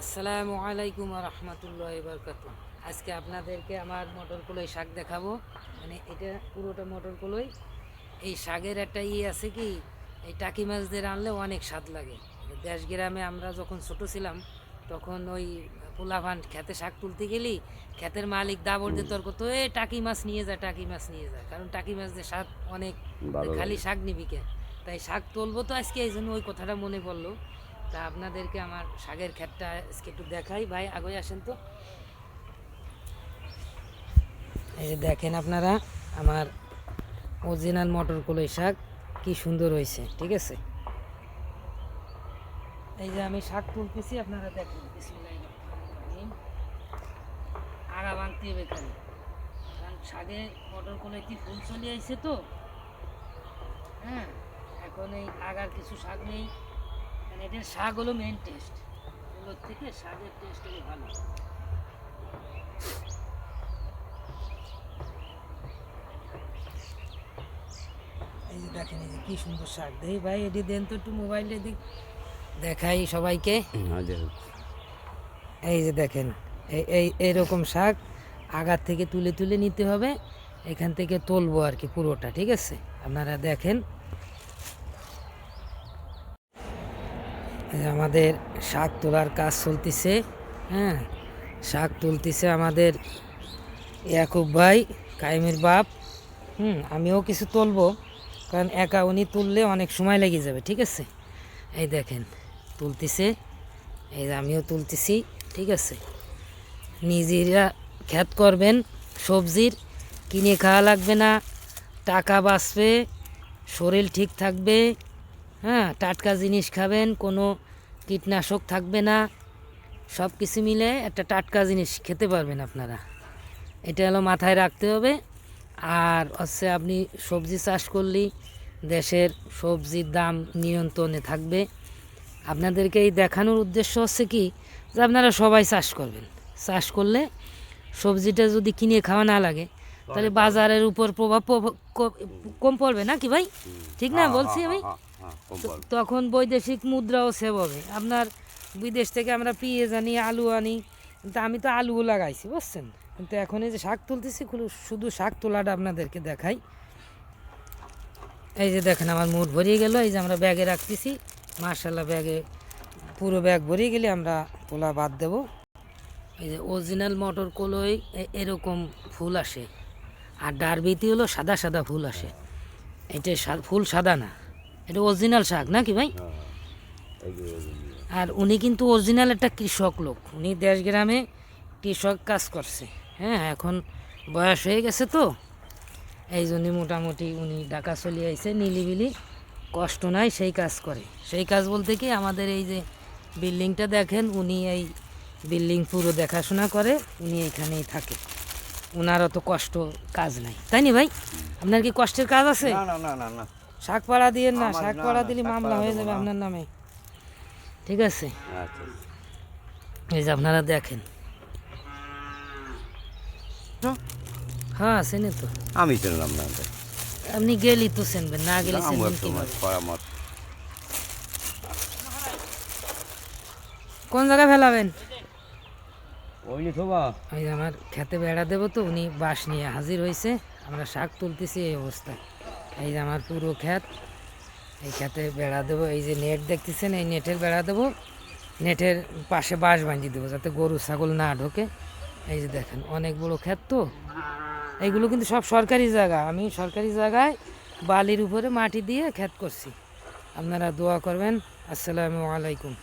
আসসালামু আলাইকুম রহমতুল্লাহ বরকাত আজকে আপনাদেরকে আমার মটর কলই শাক দেখাবো। মানে এটা পুরোটা মটর কলই। এই শাকের একটা ইয়ে আছে কি এই টাকি মাছদের আনলে অনেক স্বাদ লাগে। দেশ গ্রামে আমরা যখন ছোট ছিলাম তখন ওই পোলাভান খেতে শাক তুলতে গেলি ক্ষেতের মালিক দাবর দিয়ে তর্ক তো এ টাকি মাছ নিয়ে যা টাকি মাছ নিয়ে যা। কারণ টাকি মাছদের স্বাদ অনেক খালি শাক নিবি কে? তাই শাক তুলবো তো আজকে এই জন্য ওই কথাটা মনে পড়ল। তা আপনাদেরকে আমার শাকের ক্ষেতটা আজকে একটু দেখাই। ভাই, আগে আসেন তো। এই যে দেখেন আপনারা, আমার অরিজিনাল মটর কলই শাক কি সুন্দর হয়েছে, ঠিক আছে? এই যে আমি শাক তুলতেছি, আপনারা দেখেন। আগা ভাঙতে হবে কারণ শাকে মটর কলে কি ফুল চলে আইছে তো? হ্যাঁ এখন এই আগার কিছু শাক নেই। মানে এটার শাক হলো মেন টেস্ট এগুলোর থেকে শাকের টেস্ট হলো ভালো। এই যে দেখেন এই যে কি সুন্দর শাক। দেই ভাই এটি দেন তো একটু মোবাইলে দিক। দেখাই সবাইকে। এই যে দেখেন এই এই এইরকম শাক আগার থেকে তুলে তুলে নিতে হবে। এখান থেকে তুলবো আর কি পুরোটা ঠিক আছে? আপনারা দেখেন এই যে আমাদের শাক তোলার কাজ চলতেছে হ্যাঁ? শাক তুলতেছে আমাদের ইয়াকুব ভাই, কাইমের বাপ, হুম, আমিও কিছু তুলবো, কারণ একা উনি তুললে অনেক সময় লেগে যাবে, ঠিক আছে? এই দেখেন, তুলতেছে, এই আমিও তুলতেছি, ঠিক আছে? নিজেরা খ্যাত করবেন, সবজির, কিনে খাওয়া লাগবে না, টাকা বাঁচবে, শরীর ঠিক থাকবে হ্যাঁ টাটকা জিনিস খাবেন কোনো কীটনাশক থাকবে না। সব কিছু মিলে একটা টাটকা জিনিস খেতে পারবেন আপনারা। এটা হলো মাথায় রাখতে হবে। আর হচ্ছে আপনি সবজি চাষ করলেই দেশের সবজির দাম নিয়ন্ত্রণে থাকবে। আপনাদেরকে এই দেখানোর উদ্দেশ্য হচ্ছে কি যে আপনারা সবাই চাষ করবেন। চাষ করলে সবজিটা যদি কিনে খাওয়া না লাগে তাহলে বাজারের উপর প্রভাব কম পড়বে না কি ভাই? ঠিক না বলছি আমি? তো- তখন বৈদেশিক মুদ্রাও সেভ হবে। আপনার বিদেশ থেকে আমরা পেঁয়াজ আনি আলু আনি কিন্তু আমি তো আলুও লাগাইছি বুঝছেন? কিন্তু এখন এই যে শাক তুলতেছি শুধু শাক তোলাটা আপনাদেরকে দেখাই। এই যে দেখেন আমার মুঠ ভরিয়ে গেল এই যে আমরা ব্যাগে রাখতেছি। মার্শাল্লাহ ব্যাগে পুরো ব্যাগ ভরিয়ে গেলে আমরা তোলা বাদ দেব। এই যে অরিজিনাল মটর কলই এরকম ফুল আসে। আর ডারবিতে হলো সাদা সাদা ফুল আসে। এটা ফুল সাদা না। এটা অরিজিনাল শাক নাকি ভাই? আর উনি কিন্তু অরিজিনাল একটা কৃষক লোক। উনি দেশ গ্রামে কৃষক কাজ করছে। হ্যাঁ এখন বয়স হয়ে গেছে তো। এই জন্য মোটামুটি উনি ঢাকা চলে আইছে নিলিবিলি। কষ্ট নাই সেই কাজ করে। সেই কাজ বলতে কি আমাদের এই যে বিল্ডিংটা দেখেন উনি এই বিল্ডিং পুরো দেখাশোনা করে উনি এখানেই থাকে। ওনার অত কষ্ট কাজ নাই। তাই নি ভাই? আপনার কি কষ্টের কাজ আছে? না না না না না। শাক পাড়া দিয়ে না আমার শাক পাড়া দিলে মামলা হয়ে যাবে আপনার নামে। ঠিক আছে? আচ্ছা এই যে আপনারা দেখেন। হ্যাঁ চেনে তো। আমি চিনলাম না আপনি গেলি তো চেনবেন না গেলে চেনবেন পরামর্শ। কোন জায়গায় ফেলাবেন? ওই থোবা। আমার খেতে বেড়া দেবো তো উনি বাঁশ নিয়ে হাজির হয়েছে আমরা শাক তুলতেছি এই অবস্থায়। এই যে আমার পুরো ক্ষেত, এই খেতে বেড়া দেবো, এই যে নেট দেখতেছেন, এই নেটের বেড়া দেবো, নেটের পাশে বাঁশ বাঁধিয়ে দেবো যাতে গরু, ছাগল না ঢোকে। এই যে দেখেন, অনেক বড় ক্ষেত তো। এইগুলো কিন্তু সব সরকারি জায়গা। আমি সরকারি জায়গায় বালির উপরে মাটি দিয়ে ক্ষেত করছি। আপনারা দোয়া করবেন। আসসালামু আলাইকুম।